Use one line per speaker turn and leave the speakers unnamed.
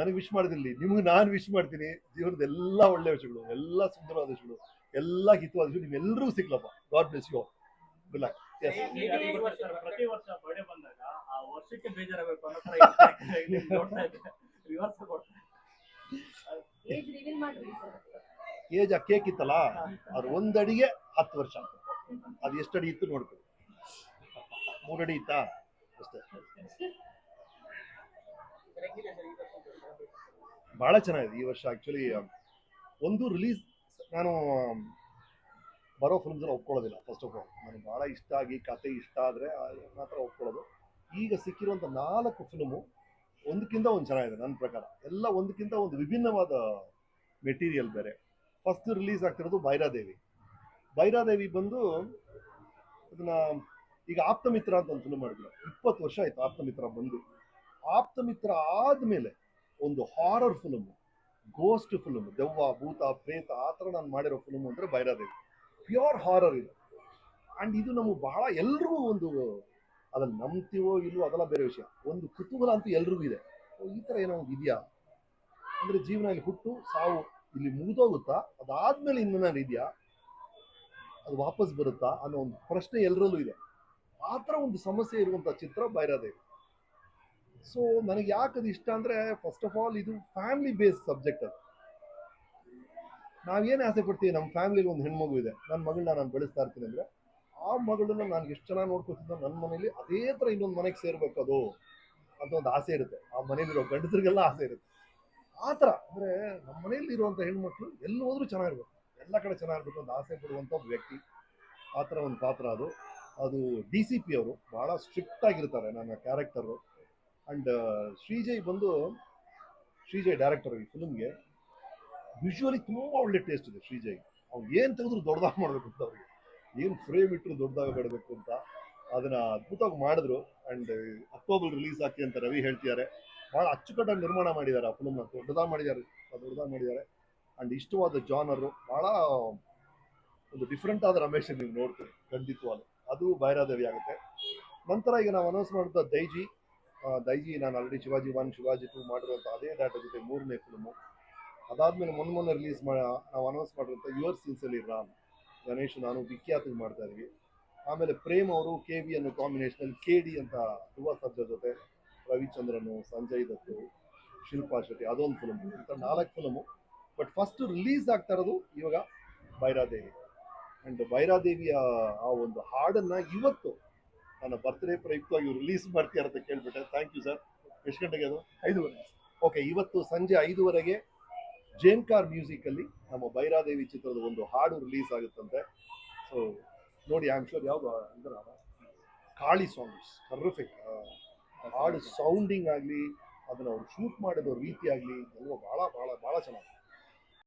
ನನಗೆ ವಿಶ್ ಮಾಡಿದಿರಲಿ ನಿಮ್ಗೆ ನಾನು ವಿಶ್ ಮಾಡ್ತೀನಿ. ಜೀವನದ ಎಲ್ಲ ಒಳ್ಳೆ ವಿಷಯಗಳು ಎಲ್ಲ ಸುಂದರವಾದ ವಿಷಯಗಳು ಎಲ್ಲ ಹಿತವಾದ ವಿಷಯ ನಿಮ್ಮೆಲ್ಲರೂ ಸಿಗ್ಲಪ್ಪ. God bless you good luck yes
ಈಗ ವರ್ಷ ಪ್ರತಿ ವರ್ಷ ಬರ್ಡೇ ಬಂದಾಗ ಆ ವರ್ಷಕ್ಕೆ ಬೇಜಾರಾಗಬೇಕು ಅನ್ನೋ ತರ ರಿವರ್ಸ್ ಕೊಡ್ತಾರೆ
ಏಜ್ ರಿವೀಲ್ ಮಾಡ್ರಿ ಸರ್.
ಏಜ್ ಆ ಕೇಕ್ ಇತ್ತಲ್ಲ ಅದು ಒಂದಡಿಗೆ ಹತ್ತು ವರ್ಷ. ಅದು ಎಷ್ಟು ಅಡಿ ಇತ್ತು ನೋಡ್ಬೇಕು ಮೂರಡಿ ಅಡಿ ಇತ್ತಾ? ಅಷ್ಟೇ. ಬಹಳ ಚೆನ್ನಾಗಿದೆ ಈ ವರ್ಷ ಆಕ್ಚುಲಿ ಒಂದು ರಿಲೀಸ್ ನಾನು, ಬರೋ ಫಿಲ್ಮ್ಸ್ ಎಲ್ಲ ಒಪ್ಕೊಳ್ಳೋದಿಲ್ಲ ಫಸ್ಟ್ ಆಫ್ ಆಲ್ ನನಗೆ ಬಹಳ ಇಷ್ಟ ಆಗಿ, ಕತೆ ಇಷ್ಟ ಆದರೆ ಮಾತ್ರ ಒಪ್ಕೊಳ್ಳೋದು. ಈಗ ಸಿಕ್ಕಿರುವಂಥ ನಾಲ್ಕು ಫಿಲ್ಮು ಒಂದಕ್ಕಿಂತ ಒಂದು ಚೆನ್ನಾಗಿದೆ ನನ್ನ ಪ್ರಕಾರ. ಎಲ್ಲ ಒಂದಕ್ಕಿಂತ ಒಂದು ವಿಭಿನ್ನವಾದ ಮೆಟೀರಿಯಲ್ ಬೇರೆ. ಫಸ್ಟ್ ರಿಲೀಸ್ ಆಗ್ತಿರೋದು ಭೈರಾದೇವಿ ಭೈರಾದೇವಿ ಬಂದು ಅದನ್ನ, ಈಗ ಆಪ್ತಮಿತ್ರ ಅಂತ ಒಂದು ಫಿಲ್ಮ್ ಮಾಡಿದ್ರು. ಇಪ್ಪತ್ತು ವರ್ಷ ಆಯ್ತು ಆಪ್ತಮಿತ್ರ ಬಂದು. ಆಪ್ತಮಿತ್ರ ಆದ್ಮೇಲೆ ಒಂದು ಹಾರರ್ ಫಿಲಮ್ ಗೋಸ್ಟ್ ಫಿಲಮ್ ದೆವ್ವ, ಭೂತ, ಪ್ರೇತ, ಆ ಥರ ನಾನು ಮಾಡಿರೋ ಫಿಲಮ್ ಅಂದ್ರೆ ಬೈರಾದೇವಿ ಪ್ಯೂರ್ ಹಾರರ್ ಇದು. ಅಂಡ್ ಇದು ನಮಗೆ ಬಹಳ ಎಲ್ರಿಗೂ ಒಂದು ಅದನ್ನು ನಂಬ್ತೀವೋ ಇಲ್ವೋ ಅದೆಲ್ಲ ಬೇರೆ ವಿಷಯ. ಒಂದು ಕುತೂಹಲ ಅಂತೂ ಎಲ್ರಿಗೂ ಇದೆ. ಈ ಥರ ಏನೋ ಒಂದು ಇದೆಯಾ? ಅಂದ್ರೆ ಜೀವನ ಇಲ್ಲಿ ಹುಟ್ಟು, ಸಾವು ಇಲ್ಲಿ ಮುಗಿದೋಗುತ್ತಾ? ಅದಾದ್ಮೇಲೆ ಇನ್ನೇನಾದ್ರು ಇದೆಯಾ? ಅದು ವಾಪಸ್ ಬರುತ್ತಾ? ಅನ್ನೋ ಒಂದು ಪ್ರಶ್ನೆ ಎಲ್ಲರಲ್ಲೂ ಇದೆ. ಆ ಥರ ಒಂದು ಸಮಸ್ಯೆ ಇರುವಂಥ ಚಿತ್ರ ಬೈರಾದೇವಿ ಸೊ ನನಗೆ ಯಾಕೆ ಅದು ಇಷ್ಟ ಅಂದ್ರೆ ಫಸ್ಟ್ ಆಫ್ ಆಲ್ ಇದು ಫ್ಯಾಮಿಲಿ ಬೇಸ್ಡ್ ಸಬ್ಜೆಕ್ಟ್ ಅದು. ನಾವೇನು ಆಸೆ ಪಡ್ತೀವಿ ನಮ್ಮ ಫ್ಯಾಮಿಲಿಲಿ ಒಂದು ಹೆಣ್ಮಗು ಇದೆ ನನ್ನ ಮಗಳನ್ನ ನಾನು ಬೆಳೆಸ್ತಾ ಇರ್ತೀನಿ ಅಂದ್ರೆ, ಆ ಮಗಳನ್ನ ನಾನು ಎಷ್ಟು ಚೆನ್ನಾಗಿ ನೋಡ್ಕೊತಿದ್ದ ನನ್ನ ಮನೇಲಿ ಅದೇ ಥರ ಇನ್ನೊಂದು ಮನೆಗೆ ಸೇರ್ಬೇಕು ಅದು ಅಂತ ಒಂದು ಆಸೆ ಇರುತ್ತೆ. ಆ ಮನೇಲಿರೋ ಗಂಡಸರಿಗೆಲ್ಲ ಆಸೆ ಇರುತ್ತೆ. ಆ ಥರ ಅಂದರೆ ನಮ್ಮ ಮನೆಯಲ್ಲಿ ಇರುವಂಥ ಹೆಣ್ಮಕ್ಳು ಎಲ್ಲಿ ಹೋದ್ರೂ ಚೆನ್ನಾಗಿರ್ಬೇಕು. ಎಲ್ಲ ಕಡೆ ಚೆನ್ನಾಗಿರ್ಬೇಕು ಅಂತ ಆಸೆ ಪಡುವಂಥ ಒಬ್ಬ ವ್ಯಕ್ತಿ. ಆ ಥರ ಒಂದು ಪಾತ್ರ ಅದು. ಅದು ಡಿ ಸಿ ಪಿ ಅವರು ಭಾಳ ಸ್ಟ್ರಿಕ್ಟ್ ಆಗಿರ್ತಾರೆ, ನನ್ನ ಕ್ಯಾರೆಕ್ಟರು ಅಂಡ್ ಶ್ರೀಜಯ್ ಬಂದು, ಶ್ರೀಜಯ್ ಡೈರೆಕ್ಟರ್ ಈ ಫಿಲ್ಮ್ಗೆ ವಿಜುವಲಿ ತುಂಬ ಒಳ್ಳೆ ಟೇಸ್ಟ್ ಇದೆ ಶ್ರೀಜಯ್. ಅವ್ರು ಏನು ತೆಗೆದ್ರು ದೊಡ್ಡದಾಗಿ ಮಾಡಬೇಕು ಅಂತ ಅವ್ರಿಗೆ. ಏನು ಫ್ರೇಮ್ ಇಟ್ಟರು ದೊಡ್ಡದಾಗಿ ಬಿಡಬೇಕು ಅಂತ ಅದನ್ನ ಅದ್ಭುತವಾಗಿ ಮಾಡಿದ್ರು. ಆ್ಯಂಡ್ ಅಕ್ಟೋಬರ್ ರಿಲೀಸ್ ಹಾಕಿ ಅಂತ ರವಿ ಹೇಳ್ತಿದ್ದಾರೆ. ಭಾಳ ಅಚ್ಚುಕಟ್ಟಾಗಿ ನಿರ್ಮಾಣ ಮಾಡಿದ್ದಾರೆ ಆ ಫಿಲ್ಮ್ನ ದೊಡ್ಡದಾಗಿ ಮಾಡಿದ್ದಾರೆ. ದೊಡ್ಡದಾಗಿ ಮಾಡಿದ್ದಾರೆ. ಆ್ಯಂಡ್ ಇಷ್ಟವಾದ ಜಾನರು ಭಾಳ ಒಂದು ಡಿಫ್ರೆಂಟ್ ಆದ ರಮೇಶ್ ನೀವು ನೋಡ್ತೀವಿ ಖಂಡಿತವಾಗ್ಲೂ. ಅದು ಬೈರಾದೇವಿ ಆಗುತ್ತೆ. ನಂತರ ಈಗ ನಾವು ಅನೌನ್ಸ್ ಮಾಡಿದ ದೈಜಿ. ದೈಜಿ, ನಾನು already Shivaji one Shivaji two ಮಾಡಿರುವಂಥ ಅದೇ ಡಾಟಾ ಜೊತೆ ಮೂರನೇ ಫಿಲ್ಮು ಅದಾದ್ಮೇಲೆ ಮೊನ್ನೆ ಮೊನ್ನೆ ರಿಲೀಸ್ ಮಾಡಿ, ನಾವು ಅನೌನ್ಸ್ ಮಾಡಿರುವಂಥ ಯುವರ್ ಸಿನ್ಸಲಿ ರಾಮ್ ಗಣೇಶ್, ನಾನು ವಿಖ್ಯಾತಿಗೆ ಮಾಡ್ತಾ ಇದ್ವಿ. ಆಮೇಲೆ ಪ್ರೇಮ್ ಅವರು ಕೆ ವಿ ಅನ್ನೋ ಕಾಂಬಿನೇಷನಲ್ಲಿ ಕೆ ಡಿ ಅಂತ ಯುವ ಸರ್ಜರ್ ಜೊತೆ ರವಿಚಂದ್ರನು, ಸಂಜಯ್ ದತ್ತು, ಶಿಲ್ಪಾ ಶೆಟ್ಟಿ, ಅದೊಂದು ಫಿಲಮ್ ಇಂಥ ನಾಲ್ಕು ಫಿಲಮು ಬಟ್ ಫಸ್ಟ್ ರಿಲೀಸ್ ಆಗ್ತಾ ಇರೋದು ಇವಾಗ ಬೈರಾದೇವಿ ಅಂಡ್ ಬೈರಾದೇವಿಯ ಆ ಒಂದು ಹಾಡನ್ನ ಇವತ್ತು ನನ್ನ ಬರ್ತ್ಡೇ ಪ್ರಯುಕ್ತವಾಗಿ ರಿಲೀಸ್ ಮಾಡ್ತೀರ ಅಂತ ಕೇಳ್ಬಿಟ್ಟೆ. ಥ್ಯಾಂಕ್ ಯು ಸರ್ ಎಷ್ಟು ಗಂಟೆಗೆ ಅದು? ಐದೂವರೆ. ಓಕೆ ಇವತ್ತು ಸಂಜೆ ಐದುವರೆಗೆ ಜೇನ್ ಕಾರ್ ಮ್ಯೂಸಿಕಲ್ಲಿ ನಮ್ಮ ಭೈರಾದೇವಿ ಚಿತ್ರದ ಒಂದು ಹಾಡು ರಿಲೀಸ್ ಆಗುತ್ತಂತೆ. ಸೊ ನೋಡಿ ಐ ಆಮ್ ಶೋರ್ ಯಾವುದು ಅಂದ್ರೆ ಕಾಳಿ ಸಾಂಗ್ಸ್ ಟರ್ರಿಫಿಕ್ ಹಾಡು ಸೌಂಡಿಂಗ್ ಆಗಲಿ, ಅದನ್ನ ಅವ್ರು ಶೂಟ್ ಮಾಡಿದ ರೀತಿ ಆಗಲಿ ಎಲ್ಲ ಭಾಳ ಭಾಳ ಭಾಳ ಚೆನ್ನಾಗಿ